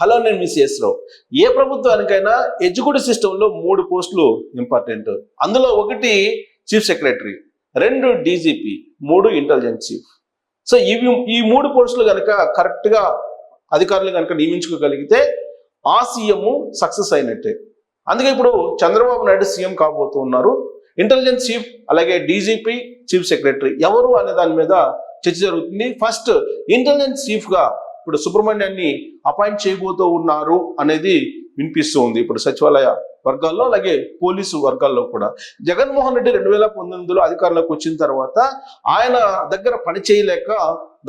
Hello నేను miss రావు ఏ ప్రభుత్వానికైనా educative సిస్టంలో మూడు పోస్టులు ఇంపార్టెంట్. అందులో ఒకటి చీఫ్ సెక్రటరీ రెండు డీజీపీ మూడు ఇంటెలిజెన్స్ చీఫ్. సో ఇవి ఈ మూడు పోస్టులు కనుక కరెక్ట్గా అధికారులు కనుక నియమించుకోగలిగితే ఆ సీఎం సక్సెస్ అయినట్టే. అందుకే ఇప్పుడు చంద్రబాబు నాయుడు సీఎం కాబోతూ ఉన్నారు. ఇంటెలిజెన్స్ చీఫ్ అలాగే డీజీపీ చీఫ్ సెక్రటరీ ఎవరు అనే దాని మీద చర్చ జరుగుతుంది. ఫస్ట్ ఇంటెలిజెన్స్ చీఫ్గా ఇప్పుడు సుబ్రహ్మణ్యాన్ని అపాయింట్ చేయబోతూ ఉన్నారు అనేది వినిపిస్తూ ఉంది ఇప్పుడు సచివాలయ వర్గాల్లో అలాగే పోలీసు వర్గాల్లో కూడా. జగన్మోహన్ రెడ్డి రెండు వేల పంతొమ్మిదిలో అధికారంలోకి వచ్చిన తర్వాత ఆయన దగ్గర పని చేయలేక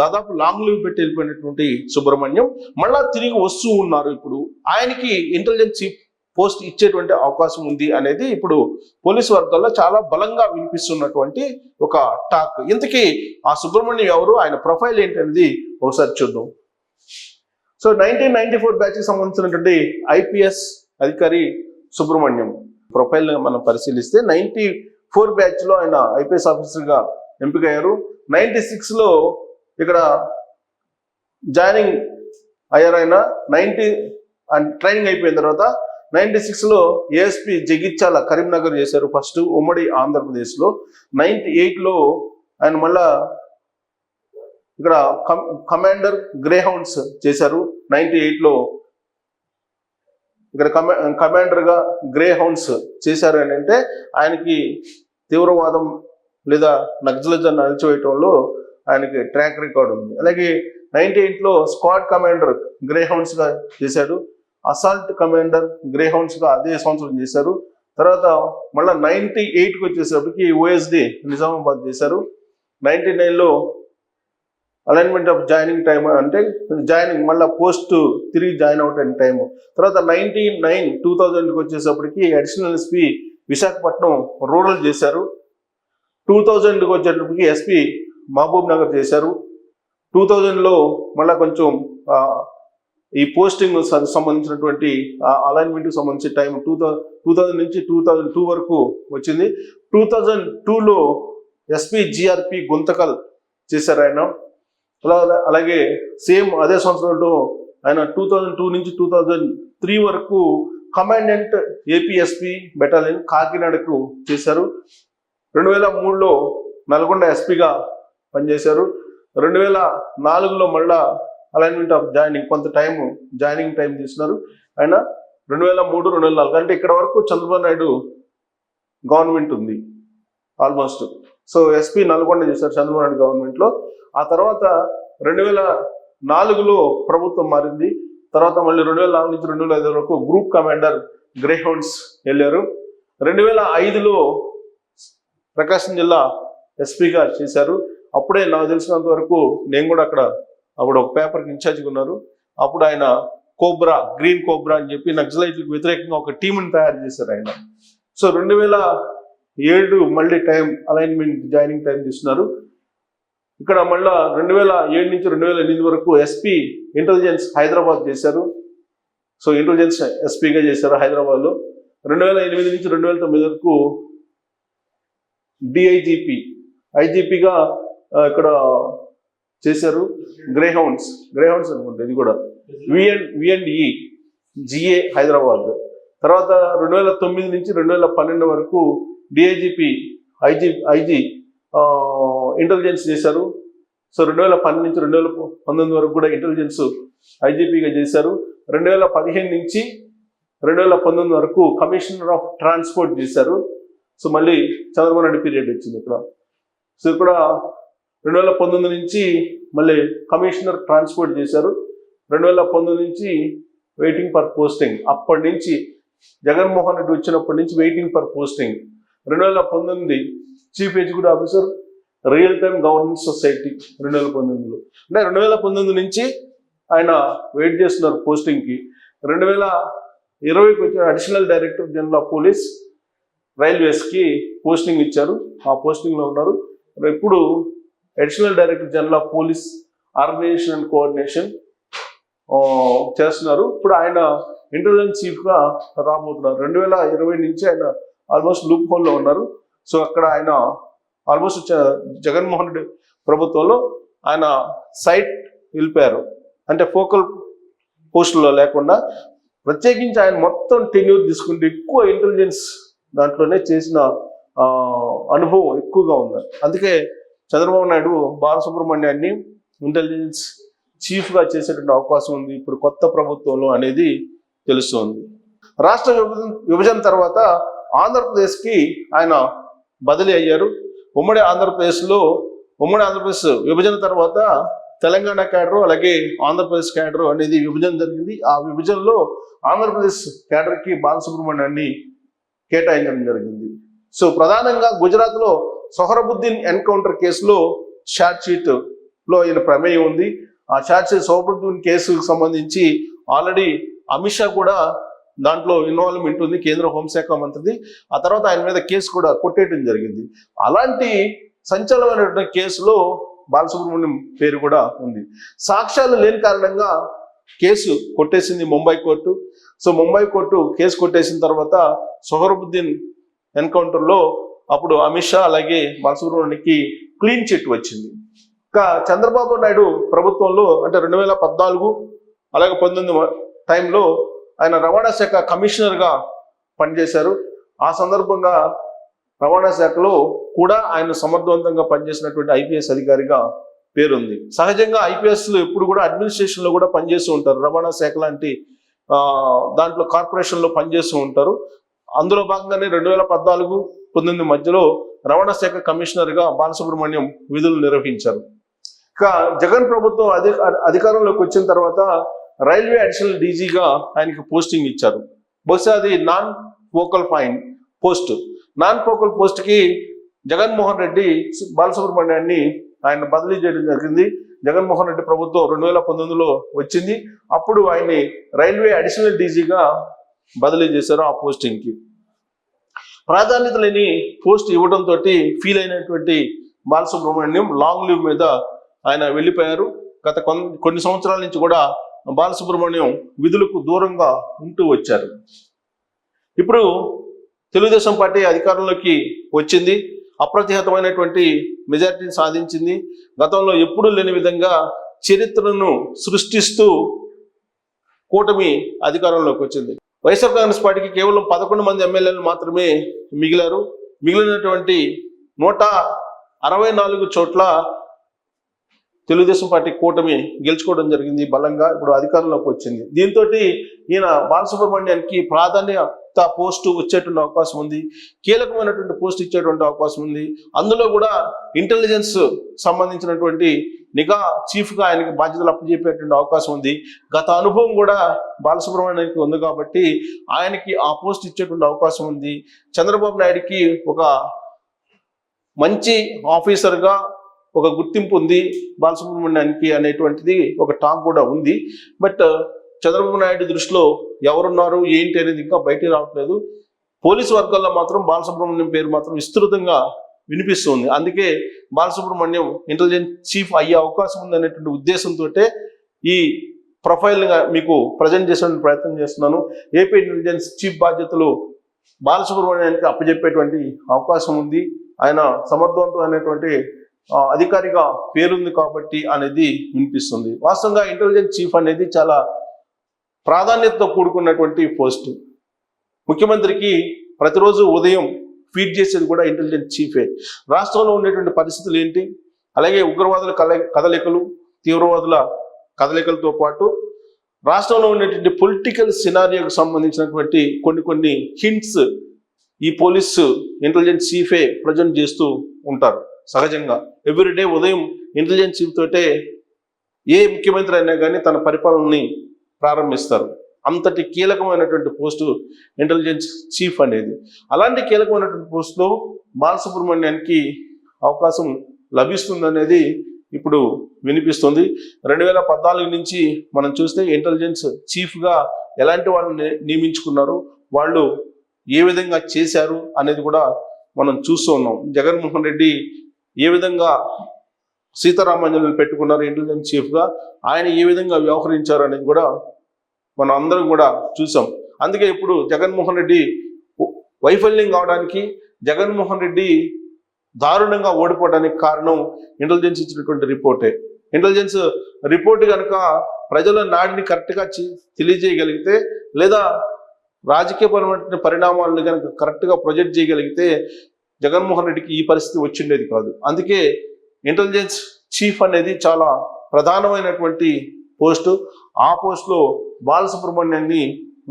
దాదాపు లాంగ్ లీవ్ పెట్టి వెళ్ళిపోయినటువంటి సుబ్రహ్మణ్యం మళ్ళా తిరిగి వస్తూ ఉన్నారు ఇప్పుడు. ఆయనకి ఇంటెలిజెన్స్ చీఫ్ పోస్ట్ ఇచ్చేటువంటి అవకాశం ఉంది అనేది ఇప్పుడు పోలీసు వర్గాల్లో చాలా బలంగా వినిపిస్తున్నటువంటి ఒక టాక్. ఇంతకీ ఆ సుబ్రహ్మణ్యం ఎవరు ఆయన ప్రొఫైల్ ఏంటి అనేది ఒకసారి చూద్దాం. సో నైన్టీన్ నైన్టీ ఫోర్ బ్యాచ్కి సంబంధించినటువంటి ఐపీఎస్ అధికారి సుబ్రహ్మణ్యం ప్రొఫైల్ మనం పరిశీలిస్తే నైన్టీ ఫోర్ బ్యాచ్లో ఆయన ఐపీఎస్ ఆఫీసర్గా ఎంపికయ్యారు. నైన్టీ సిక్స్లో ఇక్కడ జాయినింగ్ అయ్యారు ఆయన. నైన్టీ ట్రైనింగ్ అయిపోయిన తర్వాత నైన్టీ సిక్స్లో ఏఎస్పి జగిత్యాల కరీంనగర్ చేశారు ఫస్ట్ ఉమ్మడి ఆంధ్రప్రదేశ్లో. నైన్టీ ఎయిట్లో ఆయన మళ్ళా ఇక్కడ కమ్- కమాండర్ గ్రేహౌండ్స్ చేశారు. నైన్టీ ఎయిట్లో ఇక్కడ కమా కమాండర్గా గ్రే హౌండ్స్ చేశారు అని అంటే ఆయనకి తీవ్రవాదం లేదా నక్సలిజం అణచివేయటంలో ఆయనకి ట్రాక్ రికార్డ్ ఉంది. అలాగే నైన్టీ ఎయిట్లో స్క్వాడ్ కమాండర్ గ్రేహౌండ్స్గా చేశాడు. అసాల్ట్ కమాండర్ గ్రేహౌండ్స్గా అదే సంవత్సరం చేశారు. తర్వాత మళ్ళీ నైన్టీ ఎయిట్కి వచ్చేసరికి ఓఎస్డి నిజామాబాద్ చేశారు. నైన్టీ నైన్లో అలైన్మెంట్ ఆఫ్ జాయినింగ్ టైం అంటే జాయినింగ్ మళ్ళీ పోస్ట్ తిరిగి జాయిన్ అవుట్ టైం తర్వాత నైన్టీ నైన్ టూ థౌజండ్కి వచ్చేసప్పటికి అడిషనల్ ఎస్పీ విశాఖపట్నం రూరల్ చేశారు. టూ థౌజండ్కి వచ్చేటప్పటికి ఎస్పీ మహబూబ్ నగర్ చేశారు. టూ థౌజండ్లో మళ్ళీ కొంచెం ఈ పోస్టింగ్ సంబంధించినటువంటి అలైన్మెంట్కి సంబంధించిన టైం టూ థౌ టూ థౌజండ్ నుంచి టూ థౌజండ్ టూ వరకు వచ్చింది. టూ థౌజండ్ టూలో ఎస్పీ జిఆర్పి గుంతకల్ చేశారు ఆయన. అలా అలాగే సేమ్ అదే సంవత్సరంలో ఆయన టూ థౌజండ్ టూ నుంచి టూ థౌజండ్ త్రీ వరకు కమాండెంట్ ఏపీఎస్పి బెటాలియన్ కాకినాడకు చేశారు. రెండు వేల మూడులో నల్గొండ ఎస్పీగా పనిచేశారు. రెండు వేల నాలుగులో మళ్ళా అలైన్మెంట్ ఆఫ్ జాయినింగ్ కొంత టైం జాయినింగ్ టైం తీసుకున్నారు ఆయన రెండు వేల మూడు రెండు వేల నాలుగు అంటే ఇక్కడ వరకు చంద్రబాబు నాయుడు గవర్నమెంట్ ఉంది. ఆల్మోస్ట్ సో ఎస్పీ నల్గొండ చేశారు చంద్రబాబు నాయుడు గవర్నమెంట్లో. ఆ తర్వాత రెండు వేల నాలుగులో ప్రభుత్వం మారింది. తర్వాత మళ్ళీ రెండు వేల నాలుగు నుంచి రెండు వేల ఐదు వరకు గ్రూప్ కమాండర్ గ్రేహౌండ్స్ వెళ్ళారు. రెండు వేల ఐదులో ప్రకాశం జిల్లా ఎస్పీగా చేశారు. అప్పుడే నాకు తెలిసినంత వరకు నేను కూడా అక్కడ అప్పుడు ఒక పేపర్కి ఇన్ఛార్జ్గా ఉన్నారు. అప్పుడు ఆయన కోబ్రా గ్రీన్ కోబ్రా అని చెప్పి నక్సలైట్లకు వ్యతిరేకంగా ఒక టీంని తయారు చేశారు ఆయన. సో రెండు వేల ఏడు మళ్ళీ టైం అలైన్మెంట్ జాయినింగ్ టైం తీసుకున్నారు ఇక్కడ మళ్ళా రెండు వేల ఏడు నుంచి రెండు వేల ఎనిమిది వరకు ఎస్పీ ఇంటెలిజెన్స్ హైదరాబాద్ చేశారు. సో ఇంటెలిజెన్స్ ఎస్పీగా చేశారు హైదరాబాద్లో. రెండు వేల ఎనిమిది నుంచి రెండు వేల తొమ్మిది వరకు డిఐజీపీ ఐజీపీగా ఇక్కడ చేశారు. గ్రేహౌండ్స్ గ్రేహౌండ్స్ అనుకుంటే అనుకుంటా ఇది కూడా. విఎన్ విఎన్ఈ జిఏ హైదరాబాద్. తర్వాత రెండు వేల తొమ్మిది నుంచి రెండు వేల పన్నెండు వరకు డిఐజీపీ ఐజీ ఐజీ ఇంటెలిజెన్స్ చేశారు. సో రెండు వేల పన్నెండు నుంచి రెండు వేల పంతొమ్మిది వరకు కూడా ఇంటెలిజెన్స్ ఐజీపీగా చేశారు. రెండు వేల పదిహేను నుంచి రెండు వేల పంతొమ్మిది వరకు కమిషనర్ ఆఫ్ ట్రాన్స్పోర్ట్ చేశారు. సో మళ్ళీ చంద్రబాబు నాయుడు పీరియడ్ వచ్చింది ఇక్కడ. సో ఇక్కడ రెండు వేల పంతొమ్మిది నుంచి మళ్ళీ కమిషనర్ ట్రాన్స్పోర్ట్ చేశారు. రెండు వేల పంతొమ్మిది నుంచి వెయిటింగ్ ఫర్ పోస్టింగ్ అప్పటి నుంచి జగన్మోహన్ రెడ్డి వచ్చినప్పటి నుంచి వెయిటింగ్ ఫర్ పోస్టింగ్ రెండు వేల పంతొమ్మిది chief executive officer real time governance society రెండు వేల పంతొమ్మిదిలో. అంటే రెండు వేల పంతొమ్మిది నుంచి ఆయన వెయిట్ చేస్తున్నారు పోస్టింగ్కి రెండు వేల ఇరవైకి వచ్చిన additional director general of police రైల్వేస్కి posting ఇచ్చారు. ఆ పోస్టింగ్లో ఉన్నారు. ఇప్పుడు additional director general of police organisation and coordination చేస్తున్నారు. ఇప్పుడు ఆయన ఇంటెలిజెన్స్ చీఫ్గా రాబోతున్నారు. రెండు వేల ఇరవై నుంచి ఆయన ఆల్మోస్ట్ లూప్ హోల్లో ఉన్నారు. సో అక్కడ ఆయన ఆల్మోస్ట్ జగన్మోహన్ రెడ్డి ప్రభుత్వంలో ఆయన సైట్ వెళ్ళిపోయారు అంటే ఫోకల్ పోస్టుల్లో లేకుండా ప్రత్యేకించి ఆయన మొత్తం టెన్యూర్ తీసుకుంటే ఎక్కువ ఇంటెలిజెన్స్ దాంట్లోనే చేసిన అనుభవం ఎక్కువగా ఉంది. అందుకే చంద్రబాబు నాయుడు బాలసుబ్రహ్మణ్యాన్ని ఇంటెలిజెన్స్ చీఫ్గా చేసేటువంటి అవకాశం ఉంది. ఇప్పుడు కొత్త ప్రభుత్వంలో అనేది తెలుస్తోంది. రాష్ట్ర విభజన విభజన తర్వాత ఆంధ్రప్రదేశ్కి ఆయన బదిలీ అయ్యారు. ఉమ్మడి ఆంధ్రప్రదేశ్లో ఉమ్మడి ఆంధ్రప్రదేశ్ విభజన తర్వాత తెలంగాణ క్యాడరు అలాగే ఆంధ్రప్రదేశ్ క్యాడరు అనేది విభజన జరిగింది. ఆ విభజనలో ఆంధ్రప్రదేశ్ క్యాడర్కి బాలసుబ్రహ్మణ్యాన్ని కేటాయించడం జరిగింది. సో ప్రధానంగా గుజరాత్లో సొహరబుద్దీన్ ఎన్కౌంటర్ కేసులో షార్ట్ షీట్లో ఈయన ప్రమేయం ఉంది. ఆ షార్ట్ షీట్ సొహరబుద్దీన్ కేసుకు సంబంధించి ఆల్రెడీ అమిత్ షా కూడా దాంట్లో ఇన్వాల్వ్మెంట్ ఉంది కేంద్ర హోంశాఖ మంత్రిది. ఆ తర్వాత ఆయన మీద కేసు కూడా కొట్టేయడం జరిగింది. అలాంటి సంచలనమైనటువంటి కేసులో బాలసుబ్రహ్మణ్యం పేరు కూడా ఉంది. సాక్ష్యాలు లేని కారణంగా కేసు కొట్టేసింది Mumbai court. So Mumbai court case కొట్టేసిన తర్వాత సొహరబుద్దీన్ ఎన్కౌంటర్లో అప్పుడు అమిత్ షా అలాగే బాలసుబ్రహ్మణ్యానికి క్లీన్ చిట్ వచ్చింది. ఇంకా చంద్రబాబు నాయుడు ప్రభుత్వంలో అంటే రెండు వేల పద్నాలుగు అలాగే పంతొమ్మిది టైంలో ఆయన రవాణా శాఖ కమిషనర్గా పనిచేశారు. ఆ సందర్భంగా రవాణా శాఖలో కూడా ఆయన సమర్థవంతంగా పనిచేసినటువంటి ఐపీఎస్ అధికారిగా పేరుంది. సహజంగా ఐపీఎస్లు ఎప్పుడు కూడా అడ్మినిస్ట్రేషన్లో కూడా పనిచేస్తూ ఉంటారు. రవాణా శాఖ లాంటి ఆ, దాంట్లో కార్పొరేషన్లో పనిచేస్తూ ఉంటారు. అందులో భాగంగానే రెండు వేల పద్నాలుగు పంతొమ్మిది మధ్యలో రవాణా శాఖ కమిషనర్గా బాలసుబ్రహ్మణ్యం విధులు నిర్వహించారు. ఇక జగన్ ప్రభుత్వం అధి అధికారంలోకి వచ్చిన తర్వాత రైల్వే అడిషనల్ డీజీగా ఆయనకి పోస్టింగ్ ఇచ్చారు. బహుశా అది non focal point post. Non focal పోస్ట్కి జగన్మోహన్ రెడ్డి బాలసుబ్రహ్మణ్యాన్ని ఆయన బదిలీ చేయడం జరిగింది. జగన్మోహన్ రెడ్డి ప్రభుత్వం రెండు వేల పంతొమ్మిదిలో వచ్చింది. అప్పుడు ఆయన్ని రైల్వే అడిషనల్ డీజీగా బదిలీ చేశారు ఆ పోస్టింగ్కి. ప్రాధాన్యత లేని పోస్ట్ ఇవ్వడంతో ఫీల్ అయినటువంటి బాలసుబ్రహ్మణ్యం లాంగ్ లీవ్ మీద ఆయన వెళ్ళిపోయారు. గత కొన్ని కొన్ని సంవత్సరాల నుంచి కూడా బాలసుబ్రహ్మణ్యం విధులకు దూరంగా ఉంటూ వచ్చారు. ఇప్పుడు తెలుగుదేశం పార్టీ అధికారంలోకి వచ్చింది. అప్రతిహతమైనటువంటి మెజారిటీని సాధించింది. గతంలో ఎప్పుడూ లేని విధంగా చరిత్రను సృష్టిస్తూ కూటమి అధికారంలోకి వచ్చింది. వైఎస్ఆర్ కాంగ్రెస్ పార్టీకి కేవలం పదకొండు మంది ఎమ్మెల్యేలు మాత్రమే మిగిలారు. మిగిలినటువంటి నూట అరవై నాలుగు చోట్ల తెలుగుదేశం పార్టీ కూటమి గెలుచుకోవడం జరిగింది బలంగా ఇప్పుడు అధికారంలోకి వచ్చింది. దీంతో ఈయన బాలసుబ్రహ్మణ్యానికి ప్రాధాన్యత పోస్టు వచ్చేటువంటి అవకాశం ఉంది. కీలకమైనటువంటి పోస్ట్ ఇచ్చేటువంటి అవకాశం ఉంది. అందులో కూడా ఇంటెలిజెన్స్ సంబంధించినటువంటి నిఘా చీఫ్గా ఆయనకి బాధ్యతలు అప్పచెప్పేటువంటి అవకాశం ఉంది. గత అనుభవం కూడా బాలసుబ్రహ్మణ్యానికి ఉంది కాబట్టి ఆయనకి ఆ పోస్ట్ ఇచ్చేటువంటి అవకాశం ఉంది. చంద్రబాబు నాయుడికి ఒక మంచి ఆఫీసర్గా ఒక గుర్తింపు ఉంది బాలసుబ్రహ్మణ్యానికి అనేటువంటిది ఒక టాక్ కూడా ఉంది. బట్ చంద్రబాబు నాయుడు దృష్టిలో ఎవరున్నారు ఏంటి అనేది ఇంకా బయటికి రావట్లేదు. పోలీసు వర్గాల్లో మాత్రం బాలసుబ్రహ్మణ్యం పేరు మాత్రం విస్తృతంగా వినిపిస్తుంది. అందుకే బాలసుబ్రహ్మణ్యం ఇంటెలిజెన్స్ చీఫ్ అయ్యే అవకాశం ఉంది అనేటువంటి ఉద్దేశంతో ఈ ప్రొఫైల్గా మీకు ప్రజెంట్ చేసే ప్రయత్నం చేస్తున్నాను. ఏపీ ఇంటెలిజెన్స్ చీఫ్ బాధ్యతలు బాలసుబ్రహ్మణ్యానికి అప్పచెప్పేటువంటి అవకాశం ఉంది. ఆయన సమర్థవంతం అనేటువంటి అధికారిగా పేరుంది కాబట్టి అనేది వినిపిస్తుంది. వాస్తవంగా ఇంటెలిజెన్స్ చీఫ్ అనేది చాలా ప్రాధాన్యతతో కూడుకున్నటువంటి పోస్ట్ ముఖ్యమంత్రికి ప్రతిరోజు ఉదయం ఫీడ్ చేసేది కూడా ఇంటెలిజెన్స్ చీఫే రాష్ట్రంలో ఉండేటువంటి పరిస్థితులు ఏంటి? అలాగే ఉగ్రవాదుల కల కదలికలు తీవ్రవాదుల కదలికలతో పాటు రాష్ట్రంలో ఉండేటువంటి పొలిటికల్ సినారియోకి సంబంధించినటువంటి కొన్ని కొన్ని హింట్స్ ఈ పోలీసు ఇంటెలిజెన్స్ చీఫే ప్రజెంట్ చేస్తూ ఉంటారు. సహజంగా ఎవ్రీడే ఉదయం ఇంటెలిజెన్స్ చీఫ్ తోటే ఏ ముఖ్యమంత్రి అయినా కానీ తన పరిపాలనని ప్రారంభిస్తారు. అంతటి కీలకమైనటువంటి పోస్టు ఇంటెలిజెన్స్ చీఫ్ అనేది. అలాంటి కీలకమైనటువంటి పోస్టులో బాలసుబ్రహ్మణ్యానికి అవకాశం లభిస్తుందనేది ఇప్పుడు వినిపిస్తుంది. రెండు వేల పద్నాలుగు నుంచి మనం చూస్తే ఇంటెలిజెన్స్ చీఫ్గా ఎలాంటి వాళ్ళని నియమించుకున్నారు? వాళ్ళు ఏ విధంగా చేశారు? అనేది కూడా మనం చూస్తూ ఉన్నాం. జగన్మోహన్ రెడ్డి ఏ విధంగా సీతారామంజన్ పెట్టుకున్నారు ఇంటెలిజెన్స్ చీఫ్గా ఆయన ఏ విధంగా వ్యవహరించారు అనేది కూడా మనం అందరం కూడా చూసాం. అందుకే ఇప్పుడు జగన్మోహన్ రెడ్డి వైఫల్యం కావడానికి జగన్మోహన్ రెడ్డి దారుణంగా ఓడిపోవడానికి కారణం ఇంటెలిజెన్స్ ఇచ్చినటువంటి రిపోర్టే. ఇంటెలిజెన్స్ రిపోర్ట్ కనుక ప్రజల నాడిని కరెక్ట్గా తెలియజేయగలిగితే లేదా రాజకీయపరమైన పరిణామాలను కనుక కరెక్ట్గా ప్రొజెక్ట్ చేయగలిగితే జగన్మోహన్ రెడ్డికి ఈ పరిస్థితి వచ్చిండేది కాదు. అందుకే ఇంటెలిజెన్స్ చీఫ్ అనేది చాలా ప్రధానమైనటువంటి పోస్టు. ఆ పోస్టులో బాలసుబ్రహ్మణ్యాన్ని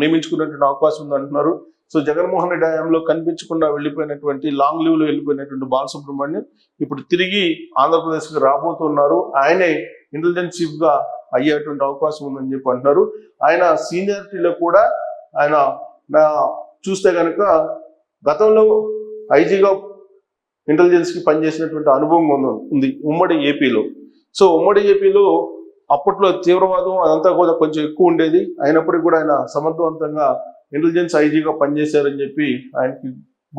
నియమించుకున్నటువంటి అవకాశం ఉంది అంటున్నారు సో జగన్మోహన్ రెడ్డి హయాంలో కనిపించకుండా వెళ్ళిపోయినటువంటి లాంగ్ లీవ్లో వెళ్ళిపోయినటువంటి బాలసుబ్రహ్మణ్యం ఇప్పుడు తిరిగి ఆంధ్రప్రదేశ్కి రాబోతున్నారు. ఆయనే ఇంటెలిజెన్స్ చీఫ్గా అయ్యేటువంటి అవకాశం ఉందని చెప్పి అంటున్నారు. ఆయన సీనియారిటీలో కూడా ఆయన చూస్తే కనుక గతంలో ఐజీగా ఇంటెలిజెన్స్కి పనిచేసినటువంటి అనుభవం ఉంది- ఉంది ఉమ్మడి ఏపీలో. సో ఉమ్మడి ఏపీలో అప్పట్లో తీవ్రవాదం అదంతా కూడా కొంచెం ఎక్కువ ఉండేది. అయినప్పటికీ కూడా ఆయన సమర్థవంతంగా ఇంటెలిజెన్స్ ఐజీగా పనిచేశారని చెప్పి ఆయనకి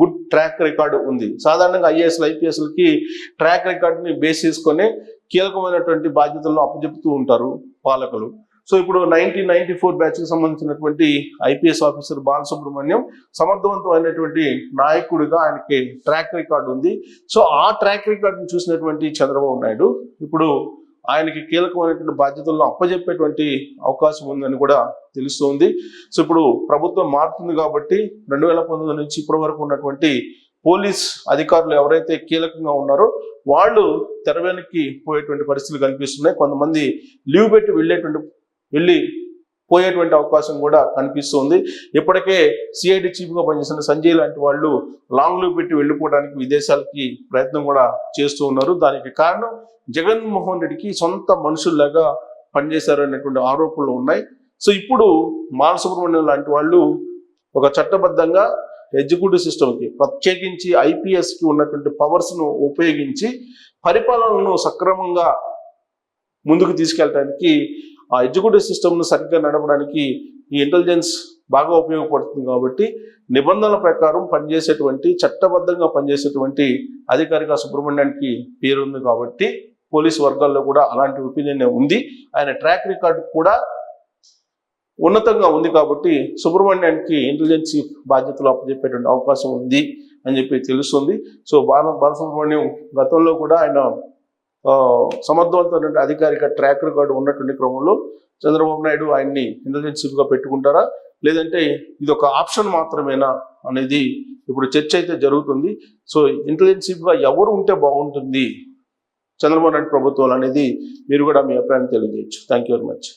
గుడ్ ట్రాక్ రికార్డు ఉంది. సాధారణంగా ఐఏఎస్లు ఐపీఎస్లకి ట్రాక్ రికార్డుని బేస్ చేసుకొని కీలకమైనటువంటి బాధ్యతలను అప్పజెపుతూ ఉంటారు పాలకులు. సో ఇప్పుడు నైన్టీన్ నైన్టీ ఫోర్ బ్యాచ్కి సంబంధించినటువంటి ఐపీఎస్ ఆఫీసర్ బాలసుబ్రహ్మణ్యం సమర్థవంతమైనటువంటి నాయకుడిగా ఆయనకి ట్రాక్ రికార్డు ఉంది. సో ఆ ట్రాక్ రికార్డుని చూసినటువంటి చంద్రబాబు నాయుడు ఇప్పుడు ఆయనకి కీలకమైనటువంటి బాధ్యతలను అప్పజెప్పేటువంటి అవకాశం ఉందని కూడా తెలుస్తోంది. సో ఇప్పుడు ప్రభుత్వం మారుతుంది కాబట్టి రెండు వేల పంతొమ్మిది నుంచి ఇప్పటి వరకు ఉన్నటువంటి పోలీస్ అధికారులు ఎవరైతే కీలకంగా ఉన్నారో వాళ్ళు తెర వెనక్కి పోయేటువంటి పరిస్థితులు కనిపిస్తున్నాయి. కొంతమంది లీవ్ పెట్టి వెళ్ళేటువంటి వెళ్ళి పోయేటువంటి అవకాశం కూడా కనిపిస్తుంది. ఇప్పటికే సిఐడి చీఫ్గా పనిచేసిన సంజయ్ లాంటి వాళ్ళు లాంగ్ పెట్టి వెళ్ళిపోవడానికి విదేశాలకి ప్రయత్నం కూడా చేస్తూ ఉన్నారు. దానికి కారణం జగన్మోహన్ రెడ్డికి సొంత మనుషుల్లాగా పనిచేశారు అనేటువంటి ఆరోపణలు ఉన్నాయి. సో ఇప్పుడు బాలసుబ్రహ్మణ్యం లాంటి వాళ్ళు ఒక చట్టబద్ధంగా ఎగ్జిక్యూటివ్ సిస్టమ్కి ప్రత్యేకించి ఐపీఎస్కి ఉన్నటువంటి పవర్స్ను ఉపయోగించి పరిపాలనను సక్రమంగా ముందుకు తీసుకెళ్ళడానికి ఆ ఎగ్జిక్యూటివ్ సిస్టమ్ను సరిగ్గా నడపడానికి ఈ ఇంటెలిజెన్స్ బాగా ఉపయోగపడుతుంది కాబట్టి నిబంధనల ప్రకారం పనిచేసేటువంటి చట్టబద్ధంగా పనిచేసేటువంటి అధికారిగా సుబ్రహ్మణ్యానికి పేరుంది కాబట్టి పోలీస్ వర్గాల్లో కూడా అలాంటి ఒపీనియన్ ఉంది. ఆయన ట్రాక్ రికార్డు కూడా ఉన్నతంగా ఉంది కాబట్టి సుబ్రహ్మణ్యానికి ఇంటెలిజెన్స్ చీఫ్ బాధ్యతలు అప్పచెప్పేటువంటి అవకాశం ఉంది అని చెప్పి తెలుస్తుంది. సో బాల బాలసుబ్రహ్మణ్యం గతంలో కూడా ఆయన సమర్థవంతమైన అధికారిక ట్రాక్ రికార్డు ఉన్నటువంటి క్రమంలో చంద్రబాబు నాయుడు ఆయన్ని ఇంటెలిజెన్స్ చీఫ్గా పెట్టుకుంటారా? లేదంటే ఇది ఒక ఆప్షన్ మాత్రమేనా అనేది ఇప్పుడు చర్చ అయితే జరుగుతుంది. సో ఇంటెలిజెన్స్ చీఫ్గా ఎవరు ఉంటే బాగుంటుంది చంద్రబాబు నాయుడు ప్రభుత్వం అనేది మీరు కూడా మీ అభిప్రాయం తెలియజేయచ్చు. Thank you very much